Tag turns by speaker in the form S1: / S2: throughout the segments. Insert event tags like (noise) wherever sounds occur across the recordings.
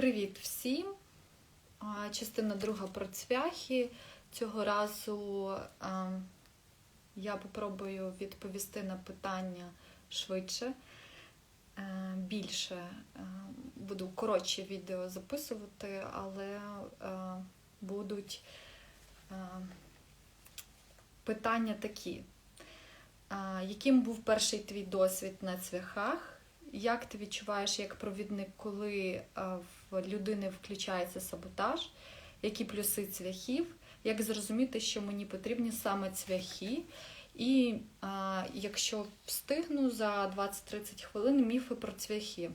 S1: Привіт всім! Частина друга про цвяхи. Цього разу я попробую відповісти на питання швидше, е, більше. Е, Буду коротші відео записувати, але е, будуть питання такі. Яким був перший твій досвід на цвяхах? Як ти відчуваєш як провідник, коли а, людини включається саботаж? Які плюси цвяхів? Як зрозуміти, що мені потрібні саме цвяхи? І а, якщо встигну за 20-30 хвилин міфи про цвяхи.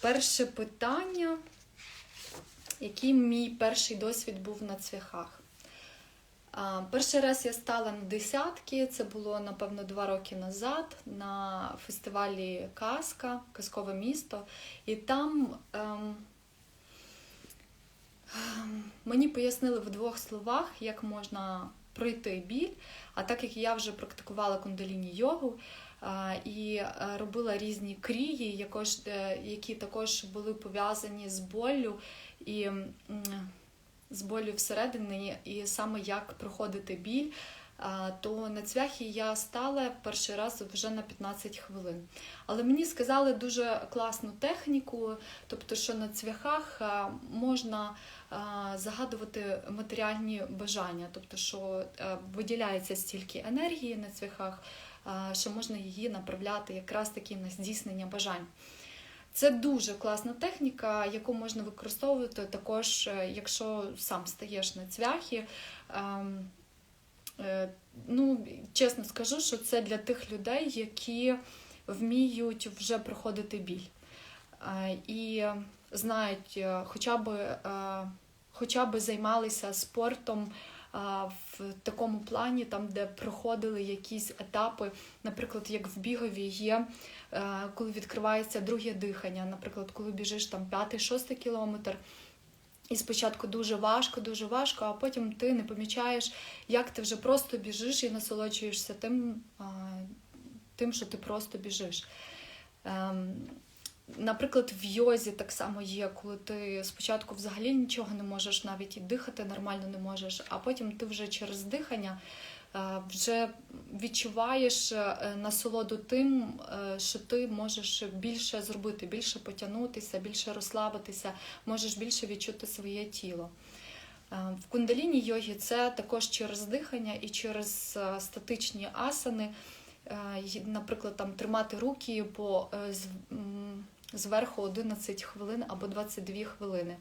S1: Перше питання, який мій перший досвід був на цвяхах? Перший раз я стала на десятки, це було, напевно, два роки назад на фестивалі Казка, Казкове місто. І там ем, ем, мені пояснили в двох словах, як можна пройти біль. А так як я вже практикувала кундаліні йогу а, і е, робила різні крії, якож, е, які також були пов'язані з боллю і. м, з болю всередині, і саме як проходити біль, то на цвяхі я стала перший раз вже на 15 хвилин. Але мені сказали дуже класну техніку, тобто, що на цвяхах можна загадувати матеріальні бажання, тобто, що виділяється стільки енергії на цвяхах, що можна її направляти якраз таки на здійснення бажань. Це дуже класна техніка, яку можна використовувати також, е, якщо сам стаєш на цвяхи. Ем, е, Ну, чесно скажу, що це для тих людей, які вміють вже проходити біль. Е, І знають, хоча б, хоча б займалися спортом в такому плані, там, де проходили якісь етапи, наприклад, як в бігові є, е, коли відкривається друге дихання, наприклад, коли біжиш там п'ятий-шостий кілометр. І спочатку дуже важко, дуже важко, а потім ти не помічаєш, як ти вже просто біжиш і насолоджуєшся тим, тим що ти просто біжиш. Наприклад, в йозі так само є, коли ти спочатку взагалі нічого не можеш, навіть і дихати нормально не можеш, а потім ти вже через дихання е, вже відчуваєш е, насолоду тим, е, що ти можеш більше зробити, більше потягнутися, більше розслабитися, можеш більше відчути своє тіло. В кундаліні йогі це також через дихання і через статичні асани. Наприклад, там тримати руки по зверху 11 хвилин або 22 хвилини.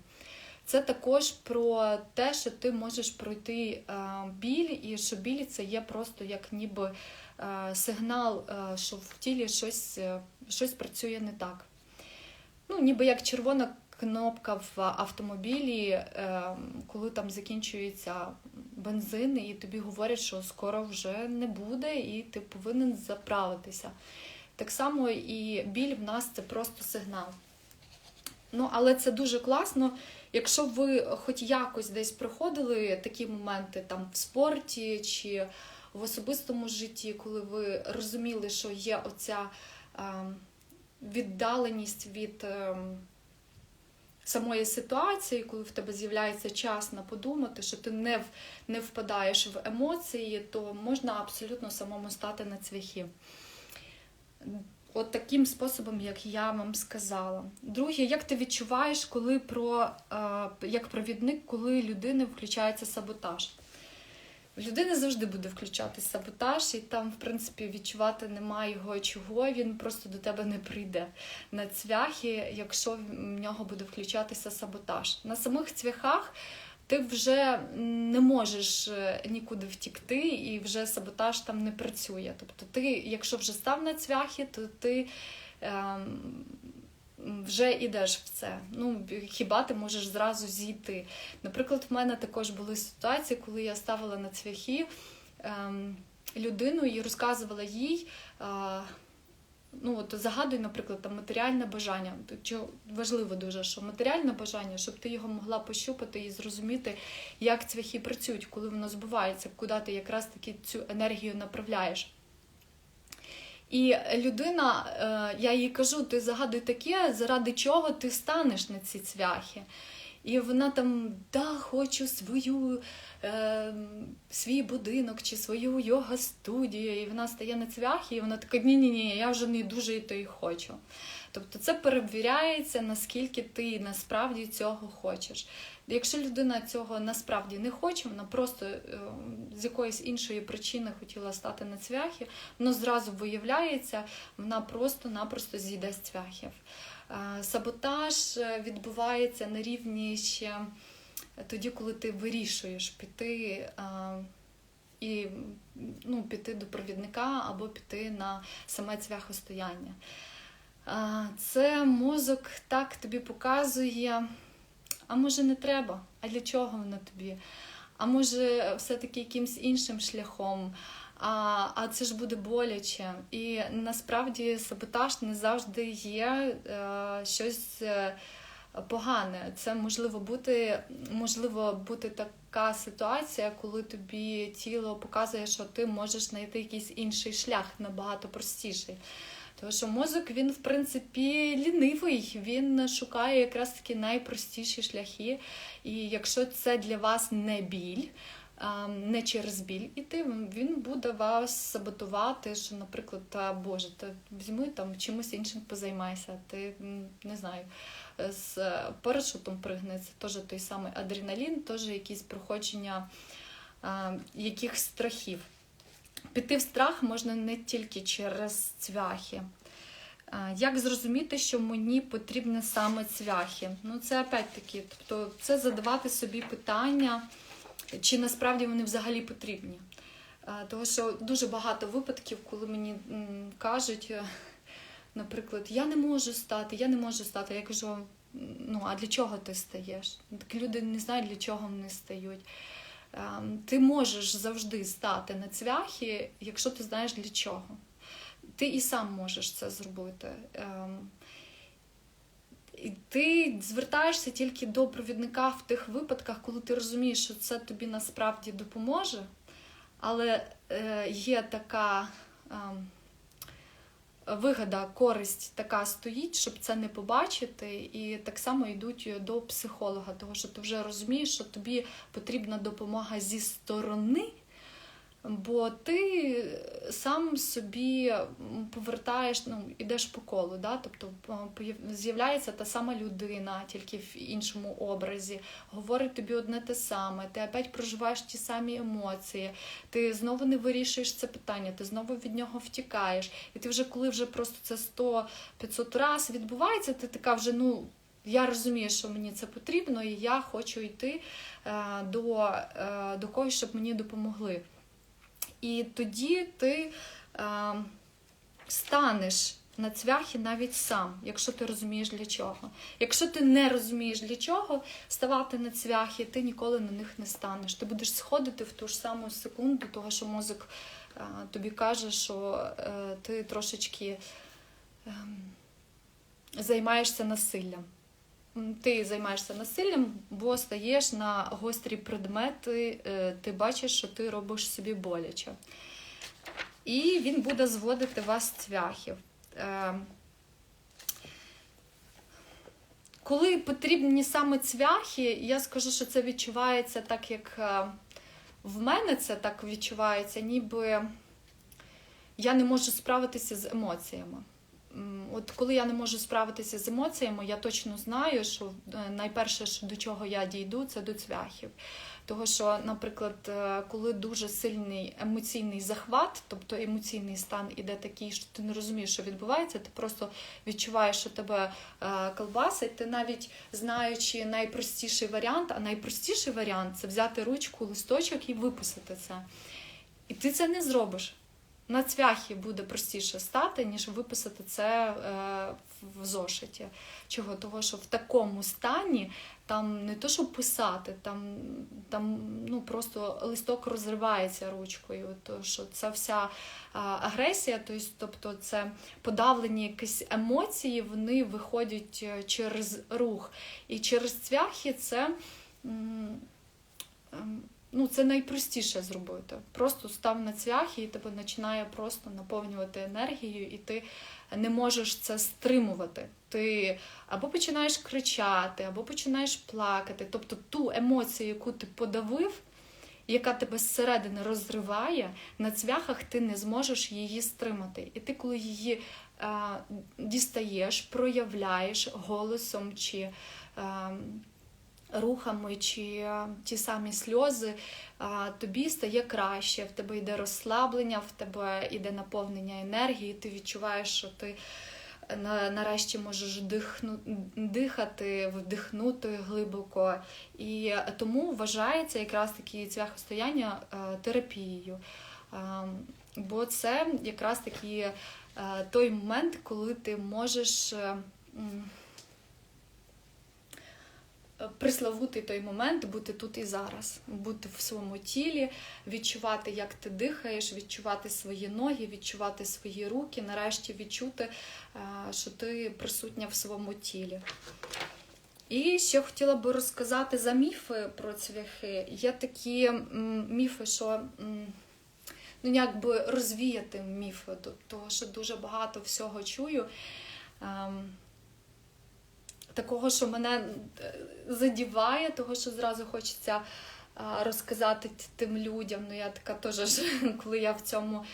S1: Це також про те, що ти можеш пройти е, біль, і що біль це є просто як ніби е, сигнал, е, що в тілі щось, щось працює не так. Ну, ніби як червона кнопка в автомобілі, коли там закінчується бензин, і тобі говорять, що скоро вже не буде, і ти повинен заправитися. Так само і біль в нас це просто сигнал. Ну, але це дуже класно. Якщо ви хоч якось десь проходили такі моменти там в спорті чи в особистому житті, коли ви розуміли, що є оця е, віддаленість від е, самої ситуації, коли в тебе з'являється час на подумати, що ти не, в, не впадаєш в емоції, то можна абсолютно самому стати на цвяхи. От таким способом, як я вам сказала. Друге, як ти відчуваєш, коли про е, як провідник, коли людини включається саботаж? В людини завжди буде включатись саботаж, і там, в принципі, відчувати немає його чого, він просто до тебе не прийде на цвяхи, якщо в нього буде включатися саботаж. На самих цвяхах ти вже не можеш е, нікуди втікти, і вже саботаж там не працює. Тобто, ти, якщо вже став на цвяхи, то ти ем, вже йдеш в це. Ну, хіба ти можеш зразу зійти? Наприклад, в мене також були ситуації, коли я ставила на цвяхи ем, людину і розказувала їй. Е, Ну, от загадуй, наприклад, там матеріальне бажання. Що важливо дуже, що матеріальне бажання, щоб ти його могла пощупати і зрозуміти, як цвяхи працюють, коли воно збувається, куди ти якраз таки цю енергію направляєш. І людина, е, я їй кажу, ти загадуй таке, заради чого ти станеш на ці цвяхи. І вона там, да, хочу свою, е, свій будинок чи свою йога-студію. І вона стає на цвях, і вона така, ні-ні-ні, я вже не дуже і то й хочу. Тобто це перевіряється, наскільки ти насправді цього хочеш. Якщо людина цього насправді не хоче, вона просто е, з якоїсь іншої причини хотіла стати на цвяхи, воно зразу виявляється, вона просто-напросто зійде з цвяхів. Е, Саботаж е, відбувається на рівні ще тоді, коли ти вирішуєш піти і ну, піти до провідника або піти на саме цвяхостояння. Це мозок так тобі показує, а може не треба, а для чого воно тобі? А може, все-таки якимсь іншим шляхом. А а це ж буде боляче. І насправді саботаж не завжди є е, щось е, погане. Це можливо бути, можливо бути така ситуація, коли тобі тіло показує, що ти можеш знайти якийсь інший шлях, набагато простіший. Тому що мозок він, в принципі, лінивий, він шукає якраз такі найпростіші шляхи. І якщо це для вас не біль, не через біль іти, він буде вас саботувати, що, наприклад, та Боже, та візьми там чимось іншим позаймайся, ти не знаю, з парашутом пригни, це теж той самий адреналін, теж якісь проходження а, яких страхів. Піти в страх можна не тільки через цвяхи. Як зрозуміти, що мені потрібні саме цвяхи? Ну, це опять-таки, тобто це задавати собі питання, чи насправді вони взагалі потрібні. Тому що дуже багато випадків, коли мені кажуть, е, наприклад, я не можу стати, я не можу стати. Я кажу, ну а для чого ти стаєш? Так люди не знають, для чого вони стають. Ем, ти можеш завжди стати на цвяхи, якщо ти знаєш для чого. Ти і сам можеш це зробити. Ем, і Ти звертаєшся тільки до провідника в тих випадках, коли ти розумієш, що це тобі насправді допоможе, але е, є така ем, вигода, користь така стоїть, щоб це не побачити, і так само йдуть до психолога, тому що ти вже розумієш, що тобі потрібна допомога зі сторони. Бо ти сам собі повертаєш, ну, ідеш по колу, да? тобто з'являється та сама людина, тільки в іншому образі, говорить тобі одне те саме, ти опять проживаєш ті самі емоції, ти знову не вирішуєш це питання, ти знову від нього втікаєш. І ти вже коли вже просто це 100-500 разів відбувається, ти така вже, ну. Я розумію, що мені це потрібно, і я хочу йти е, до, е, до когось, щоб мені допомогли. І тоді ти е, станеш на цвяхи навіть сам, якщо ти розумієш для чого. Якщо ти не розумієш для чого ставати на цвяхи, ти ніколи на них не станеш. Ти будеш сходити в ту ж саму секунду, того що мозок е, тобі каже, що е, ти трошечки е, займаєшся насиллям ти займаєшся насиллям, бо стаєш на гострі предмети, е, ти бачиш, що ти робиш собі боляче. І він буде зводити вас з цвяхів. Е, коли потрібні саме цвяхи, я скажу, що це відчувається так, як е, в мене це так відчувається, ніби я не можу справитися з емоціями. От коли я не можу справитися з емоціями, я точно знаю, що е, найперше, до чого я дійду, це до цвяхів. Того, що, наприклад, е, коли дуже сильний емоційний захват, тобто емоційний стан іде такий, що ти не розумієш, що відбувається, ти просто відчуваєш, що тебе е, колбасить, ти навіть знаючи найпростіший варіант, а найпростіший варіант це взяти ручку, листочок і виписати це. І ти це не зробиш на цвяхі буде простіше стати, ніж виписати це е, в зошиті. Чого? Того, що в такому стані там не то, що писати, там там ну, просто листок розривається ручкою. То, що Це вся е, агресія, тобто це подавлені якісь емоції, вони виходять е, через рух. І через цвяхи це. Ем, ну, це найпростіше зробити. Просто став на цвяхи і тебе починає просто наповнювати енергією, і ти не можеш це стримувати. Ти або починаєш кричати, або починаєш плакати. Тобто ту емоцію, яку ти подавив, яка тебе зсередини розриває, на цвяхах ти не зможеш її стримати. І ти, коли її е, дістаєш, проявляєш голосом чи е, рухами, чи е, ті самі сльози, е, тобі стає краще, в тебе йде розслаблення, в тебе йде наповнення енергії, ти відчуваєш, що ти нарешті можеш дихну, дихати, вдихнути глибоко. І тому вважається якраз таки цвяхостояння е, терапією. Е, бо це якраз таки е, той момент, коли ти можеш. М, Приславутий той момент, бути тут і зараз, бути в своєму тілі, відчувати, як ти дихаєш, відчувати свої ноги, відчувати свої руки, нарешті відчути, е, що ти присутня в своєму тілі. І ще хотіла би розказати за міфи про цвяхи. Є такі міфи, що ну, якби розвіяти міфи, того, що дуже багато всього чую. Такого, що мене е, задіває, того, що зразу хочеться розказати тим людям. Ну, я така теж, (laughs) коли я в цьому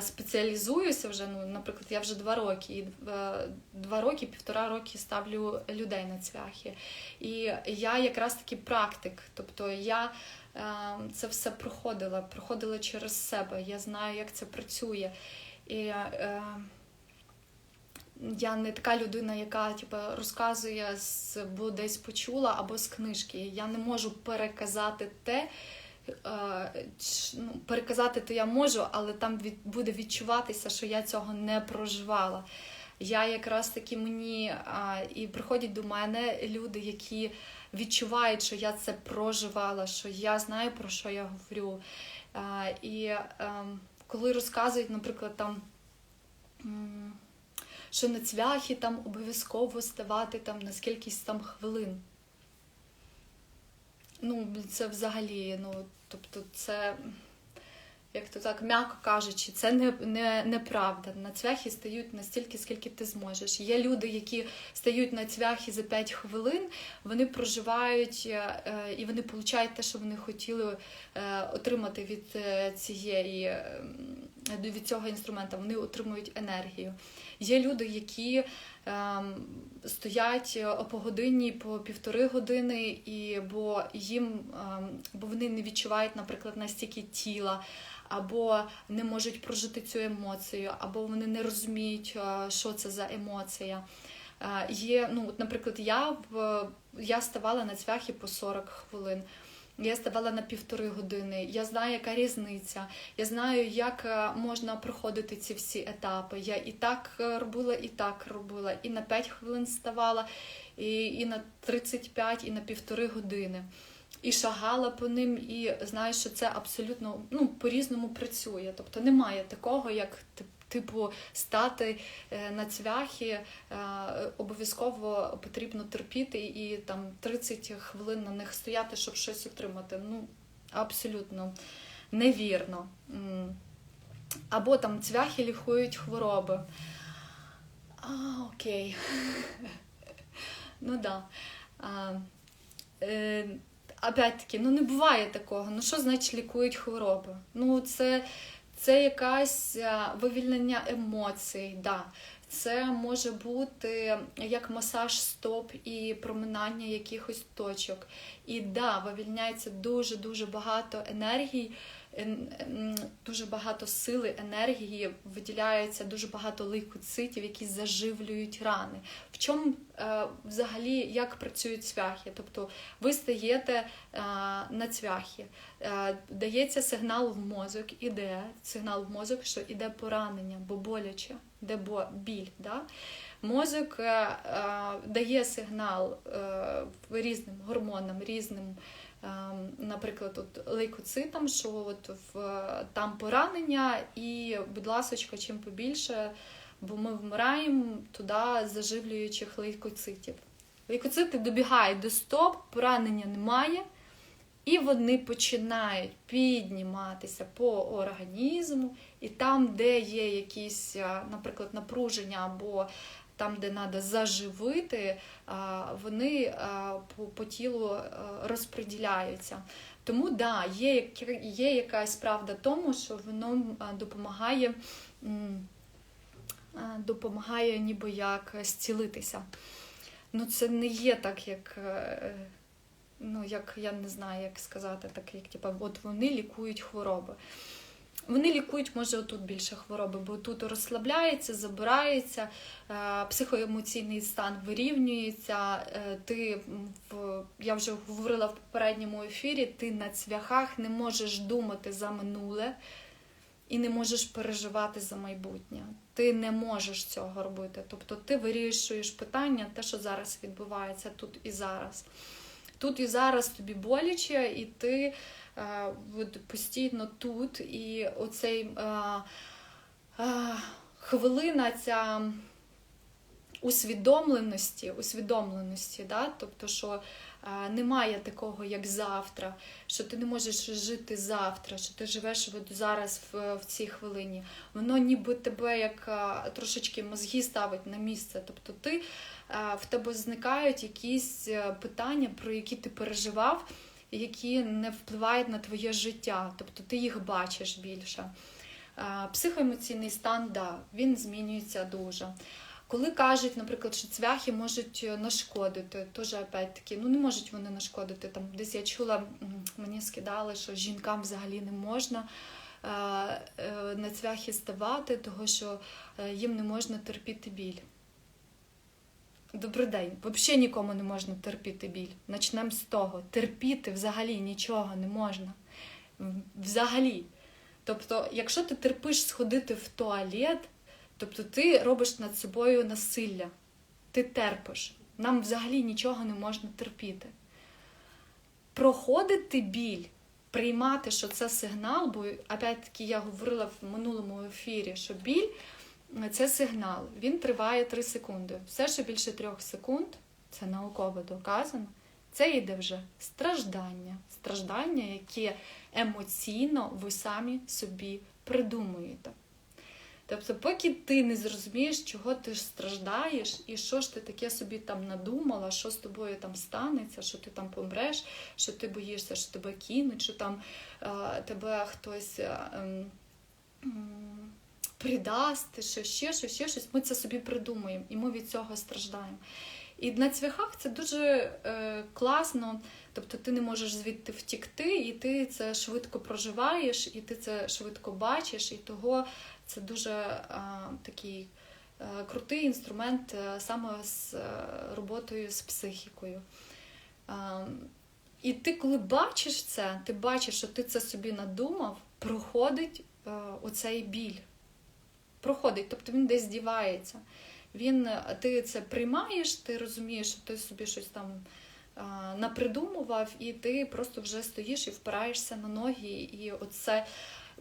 S1: спеціалізуюся вже, ну, наприклад, я вже два роки, і е, два роки, півтора роки ставлю людей на цвяхи. І я якраз таки практик, тобто я е, це все проходила, проходила через себе. Я знаю, як це працює. І е, я не така людина, яка типу, розказує бо десь почула або з книжки. Я не можу переказати те. е, Ну, переказати то я можу, але там від, буде відчуватися, що я цього не проживала. Я якраз таки мені а, і приходять до мене люди, які відчувають, що я це проживала, що я знаю про що я говорю. А, і ем, коли розказують, наприклад, там. Що на цвяхи там обов'язково ставати там на скількись там хвилин. Ну, це взагалі, ну, тобто, це, як то так, м'яко кажучи, це не, не, неправда. На цвяхи стають настільки, скільки ти зможеш. Є люди, які стають на цвяхи за 5 хвилин, вони проживають е, е, і вони получають те, що вони хотіли е, отримати від цієї. е, Від цього інструмента вони отримують енергію. Є люди, які ем, стоять по годині, по півтори години, і бо їм ем, бо вони не відчувають, наприклад, настільки тіла, або не можуть прожити цю емоцію, або вони не розуміють, е, що це за емоція. Е, Є, ну, от, наприклад, я в я ставала на цвяхи по 40 хвилин. Я ставала на півтори години. Я знаю, яка різниця. Я знаю, як е, можна проходити ці всі етапи. Я і так е, робила, і так робила. І на 5 хвилин ставала, і, і на 35, і на півтори години. І шагала по ним, і знаю, що це абсолютно ну, по-різному працює. Тобто немає такого, як тип- типу стати е, на цвяхи, е, обов'язково потрібно терпіти і там 30 хвилин на них стояти, щоб щось отримати. Ну, абсолютно невірно. Або там цвяхи лікують хвороби. А, окей. Ну да. Е, опять-таки, ну не буває такого. Ну що значить лікують хвороби? Ну, це, це якась вивільнення емоцій. Да. Це може бути як масаж стоп і проминання якихось точок. І да, вивільняється дуже-дуже багато енергії, ен- дуже багато сили, енергії, виділяється дуже багато лейкоцитів, які заживлюють рани. В чому е, взагалі як працюють цвяхи? Тобто ви стаєте е, на цвяхи, е, дається сигнал в мозок, іде сигнал в мозок, що іде поранення, бо боляче, де бо біль. Да? Мозок дає сигнал різним гормонам, різним. Е, Наприклад, от лейкоцитам, що от в там поранення, і, будь ласочка, чим побільше, бо ми вмираємо туди заживлюючих лейкоцитів. Лейкоцити добігають до стоп, поранення немає, І вони починають підніматися по організму, і там, де є якісь, наприклад, напруження або там, де треба заживити, вони по, тілу а, розподіляються. Тому да, є, є якась правда тому, що воно допомагає, допомагає ніби як зцілитися. Ну, це не є так, як. е, Ну, як я не знаю, як сказати, так як типу, от вони лікують хвороби. Вони лікують, може, отут більше хвороби, бо тут розслабляється, забирається, е, психоемоційний стан вирівнюється. е, Ти я вже говорила в попередньому ефірі, ти на цвяхах не можеш думати за минуле і не можеш переживати за майбутнє. Ти не можеш цього робити. Тобто ти вирішуєш питання, те, що зараз відбувається тут і зараз. Тут і зараз тобі боляче, і ти постійно тут, і оцей е, е, хвилина ця усвідомленості, усвідомленості, да? тобто, що е, немає такого, як завтра, що ти не можеш жити завтра, що ти живеш от зараз в, в цій хвилині. Воно ніби тебе як е, трошечки мозги ставить на місце. Тобто ти, е, в тебе зникають якісь е, питання, про які ти переживав, які не впливають на твоє життя. Тобто ти їх бачиш більше. Е, Психоемоційний стан, да, він змінюється дуже. Коли кажуть, наприклад, що цвяхи можуть е, нашкодити, теж опять-таки, ну не можуть вони нашкодити. Там десь я чула, мені скидали, що жінкам взагалі не можна е, на цвяхи ставати, того що їм не можна терпіти біль. Добрий день. Взагалі нікому не можна терпіти біль. Начнемо з того. Терпіти взагалі нічого не можна. Взагалі. Тобто, якщо ти терпиш сходити в туалет, тобто ти робиш над собою насилля, ти терпиш. Нам взагалі нічого не можна терпіти. Проходити біль, приймати, що це сигнал, бо опять-таки я говорила в минулому ефірі, що біль це сигнал. Він триває 3 секунди. Все, що більше 3 секунд, це науково доказано. Це йде вже страждання. Страждання, яке емоційно ви самі собі придумуєте. Тобто, поки ти не зрозумієш, чого ти ж страждаєш, і що ж ти таке собі там надумала, що з тобою там станеться, що ти там помреш, що ти боїшся, що тебе кинуть, що там е, тебе хтось е, м, придасть, що ще щось, ще щось, ми це собі придумуємо, і ми від цього страждаємо. І на цвяхах це дуже е, класно, тобто ти не можеш звідти втікти, і ти це швидко проживаєш, і ти це швидко бачиш, і того це дуже е, такий е, крутий інструмент е, саме з е, роботою з психікою. Е, і ти, коли бачиш це, ти бачиш, що ти це собі надумав, проходить е, оцей біль. Проходить, тобто він десь дівається. Він, е, ти це приймаєш, ти розумієш, що ти собі щось там е, напридумував, і ти просто вже стоїш і впираєшся на ноги. І оце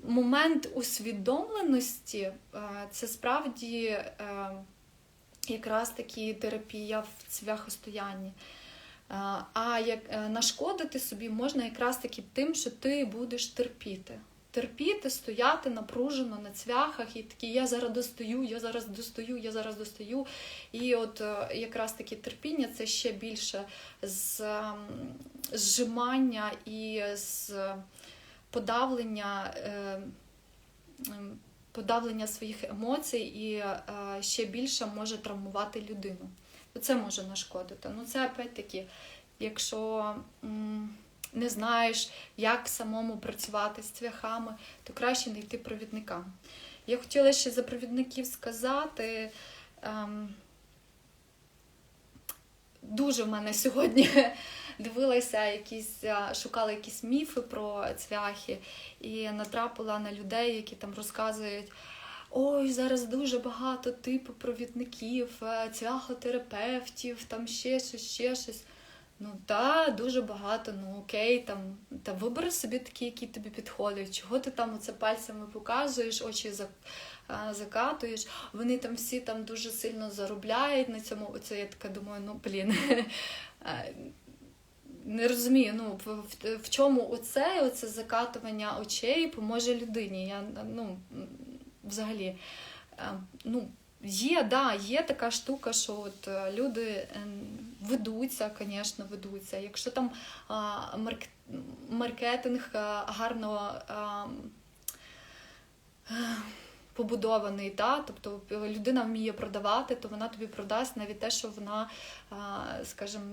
S1: момент усвідомленості е, це справді е, якраз таки терапія в цвяхостоянні. А як нашкодити собі можна якраз таки тим, що ти будеш терпіти. Терпіти, стояти напружено на цвяхах, і такі я зараз достаю, я зараз достаю, я зараз достаю. І от е, якраз таки терпіння це ще більше з ем, зжимання і з подавлення, е, ем, подавлення своїх емоцій, і е, ще більше може травмувати людину. Це може нашкодити. Ну, це опять-таки, якщо м, не знаєш, як самому працювати з цвяхами, то краще не йти провідникам. Я хотіла ще за провідників сказати. Ем, дуже в мене сьогодні (laughs) дивилася якісь, шукала якісь міфи про цвяхи і натрапила на людей, які там розказують. Ой, зараз дуже багато типу провідників, е, цвяхотерапевтів, там ще щось, ще щось. Ну так, дуже багато, ну окей, там та вибери собі такі, які тобі підходять. Чого ти там оце пальцями показуєш, очі закатуєш. Вони там всі там дуже сильно заробляють на цьому. Оце я така думаю, ну блін. (laughs) не розумію, ну в, в, чому оце, оце закатування очей поможе людині. Я ну взагалі ну. Є, да, є така штука, що от е, люди ведуться, звісно, ведуться. Якщо там маркетинг а, гарно а, побудований, та, тобто людина вміє продавати, то вона тобі продасть навіть те, що вона, скажімо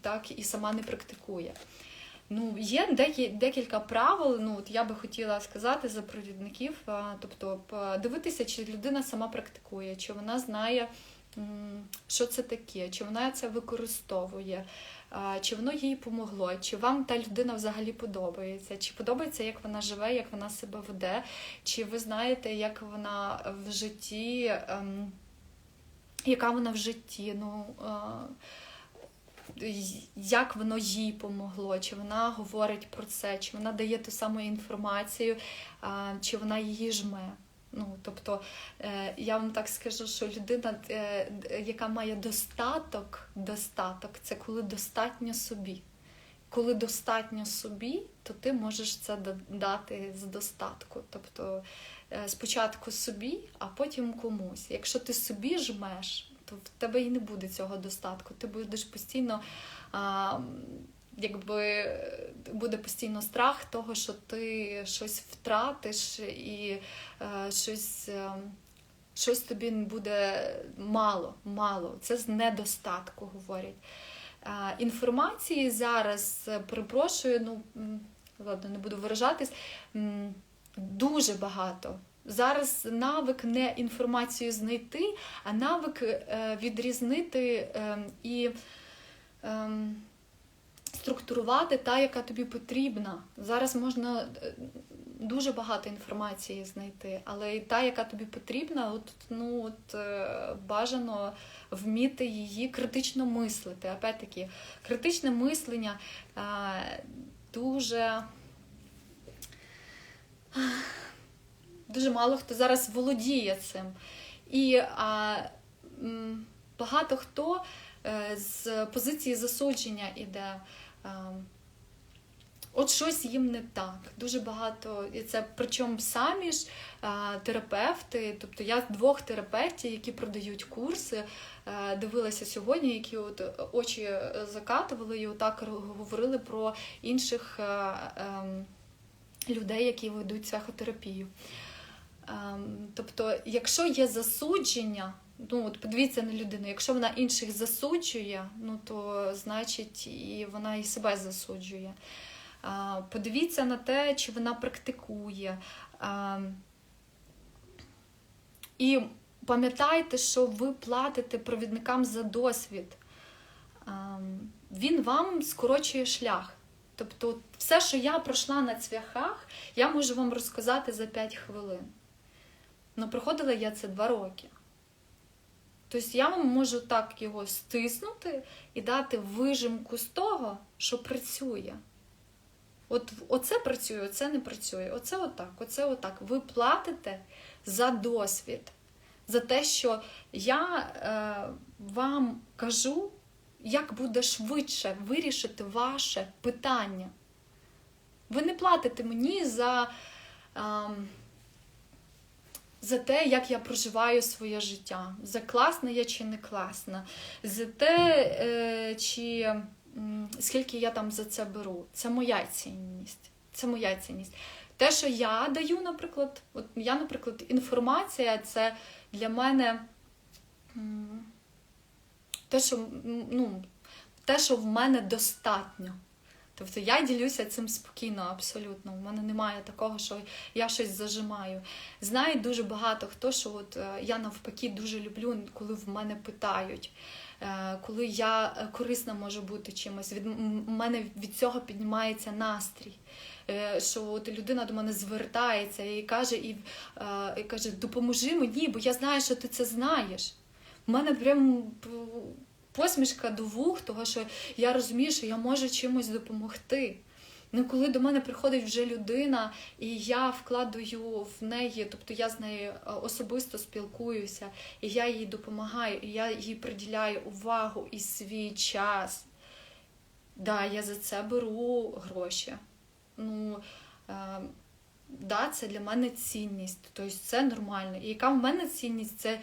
S1: так, і сама не практикує. Ну, Є декілька правил. Ну, от Я би хотіла сказати за провідників, тобто дивитися, чи людина сама практикує, чи вона знає, що це таке, чи вона це використовує, чи воно їй помогло, чи вам та людина взагалі подобається, чи подобається, як вона живе, як вона себе веде, чи ви знаєте, як вона в житті, ем, яка вона в житті. ну... Як воно їй помогло, чи вона говорить про це, чи вона дає ту саму інформацію, чи вона її жме. Ну, Тобто е, я вам так скажу, що людина, е, яка має достаток, достаток це коли достатньо собі. Коли достатньо собі, то ти можеш це дати з достатку. Тобто е, спочатку собі, а потім комусь. Якщо ти собі жмеш, то в тебе і не буде цього достатку. Ти будеш постійно а, якби буде постійно страх того, що ти щось втратиш і е, щось. Е, Щось тобі буде мало, мало. Це з недостатку говорять. Е, інформації зараз, перепрошую, ну ладно, не буду виражатись, дуже багато. Зараз навик не інформацію знайти, а навик е, відрізнити ем, і ем, структурувати та, яка тобі потрібна. Зараз можна е, дуже багато інформації знайти, але і та, яка тобі потрібна, от, ну, от, е, бажано вміти її критично мислити. Опять-таки, критичне мислення е, дуже. Дуже мало хто зараз володіє цим. І а, багато хто з позиції засудження іде. От щось їм не так. Дуже багато, і це причому самі ж а, терапевти, тобто я двох терапевтів, які продають курси, а, дивилася сьогодні, які от очі закатували і отак говорили про інших а, а, людей, які ведуть психотерапію. А, тобто, якщо є засудження, ну от подивіться на людину, якщо вона інших засуджує, ну то значить і вона і себе засуджує. Подивіться на те, чи вона практикує. І пам'ятайте, що ви платите провідникам за досвід. Він вам скорочує шлях. Тобто, все, що я пройшла на цвяхах, я можу вам розказати за 5 хвилин. Ну, проходила я це 2 роки. Тобто я вам можу так його стиснути і дати вижимку з того, що працює. От Оце працює, оце не працює. Оце отак, оце отак. Ви платите за досвід, за те, що я е, вам кажу, як буде швидше вирішити ваше питання. Ви не платите мені за. Е, за те, як я проживаю своє життя, за класна я чи не класна, за те, е, чи скільки я там за це беру. Це моя цінність. Це моя цінність. Те, що я даю, наприклад, от я, наприклад, інформація це для мене те, що ну, те, що в мене достатньо. Тобто я ділюся цим спокійно, абсолютно. У мене немає такого, що я щось зажимаю. Знаю дуже багато хто, що от е, я навпаки дуже люблю, коли в мене питають. Е, коли я е, корисна можу бути чимось, від мене від цього піднімається настрій. Що от людина до мене звертається і каже, і, і каже, допоможи мені, бо я знаю, що ти це знаєш. У мене прям посмішка до вух, того що я розумію, що я можу чимось допомогти. Ну, коли до мене приходить вже людина, і я вкладаю в неї, тобто я з нею е, особисто спілкуюся, і я їй допомагаю, і я їй приділяю увагу і свій час. да, я за це беру гроші. Ну, е, да, це для мене цінність, тобто це нормально. І яка в мене цінність, це,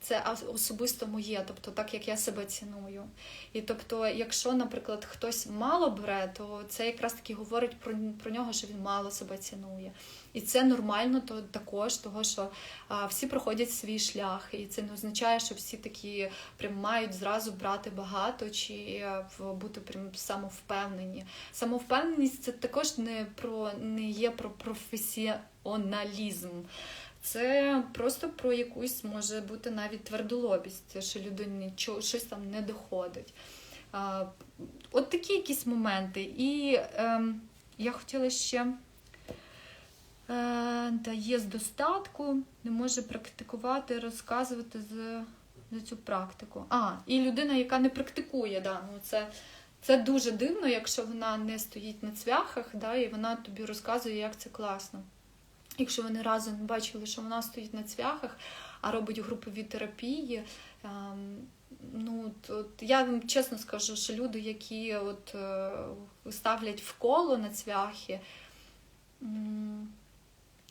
S1: це особисто моє, тобто так як я себе ціную. І тобто, якщо, наприклад, хтось мало бере, то це якраз таки говорить про, про нього, що він мало себе цінує. І це нормально то також, того що а, всі проходять свій шлях, і це не означає, що всі такі прям мають зразу брати багато чи е, бути прям самовпевнені. Самовпевненість це також не про не є про професіоналізм. Це просто про якусь може бути навіть твердолобість, що людині щось там не доходить. От такі якісь моменти. І ем, я хотіла ще. Е, та є з достатку, не може практикувати, розказувати за, за цю практику. А, і людина, яка не практикує, да, ну це, це дуже дивно, якщо вона не стоїть на цвяхах, да, і вона тобі розказує, як це класно. Якщо вони разом бачили, що вона стоїть на цвяхах, а робить групові терапії. ем, Ну, от, я вам чесно скажу, що люди, які от, е, ставлять коло на цвяхи,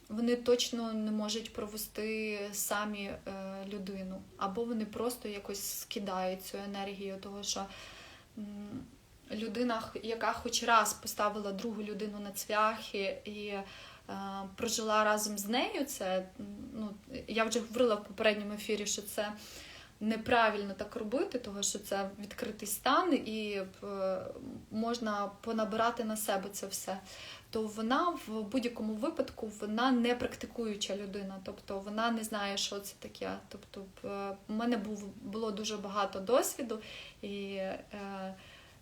S1: вони точно не можуть провести самі е, людину, або вони просто якось скидають цю енергію, того що людина, яка хоч раз поставила другу людину на цвяхи і прожила разом з нею, це ну, я вже говорила в попередньому ефірі, що це неправильно так робити, тому що це відкритий стан, і е, можна понабирати на себе це все. То вона в будь-якому випадку вона не практикуюча людина, тобто вона не знає, що це таке. Тобто, е, в мене був було дуже багато досвіду, і е,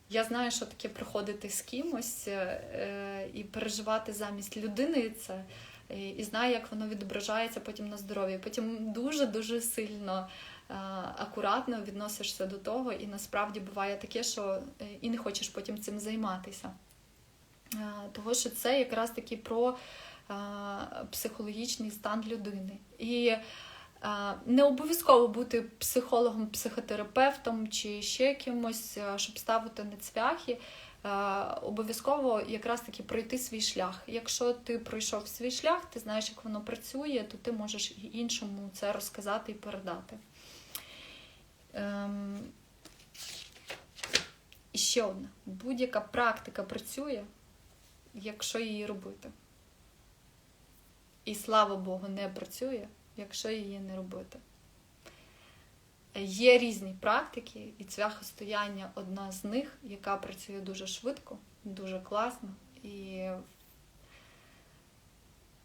S1: я знаю, що таке приходити з кимось е, і переживати замість людини це. І, і знаю, як воно відображається потім на здоров'ї. Потім дуже дуже сильно е, акуратно відносишся до того, і насправді буває таке, що е, і не хочеш потім цим займатися. Е, Того, що це якраз таки про е, психологічний стан людини. І е, не обов'язково бути психологом, психотерапевтом чи ще кимось, е, щоб ставити на цвяхи. Е, Обов'язково якраз таки пройти свій шлях. Якщо ти пройшов свій шлях, ти знаєш, як воно працює, то ти можеш іншому це розказати і передати. Ем, І ще одне: будь-яка практика працює, якщо її робити. І слава Богу, не працює, якщо її не робити. Є різні практики, і цвяхостояння одна з них, яка працює дуже швидко, дуже класно. І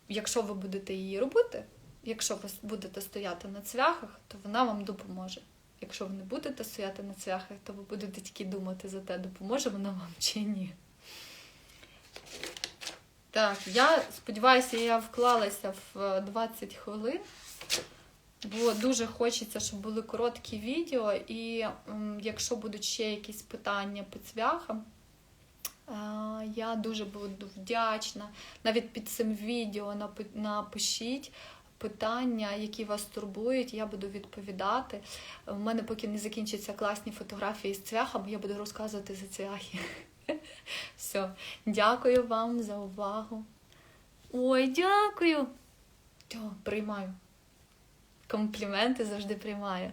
S1: якщо ви будете її робити, якщо ви будете стояти на цвяхах, то вона вам допоможе. Якщо ви не будете стояти на цвяхах, то ви будете тільки думати за те, допоможе вона вам чи ні. Так, я сподіваюся, я вклалася в 20 хвилин, бо дуже хочеться, щоб були короткі відео, і якщо будуть ще якісь питання по цвяхам, я дуже буду вдячна. Навіть під цим відео напишіть питання, які вас турбують, я буду відповідати. У мене поки не закінчаться класні фотографії з цвяхами, я буду розказувати за цвяхи. (laughs) Все, дякую вам за увагу. Ой, дякую. Приймаю. Компліменти завжди приймаю.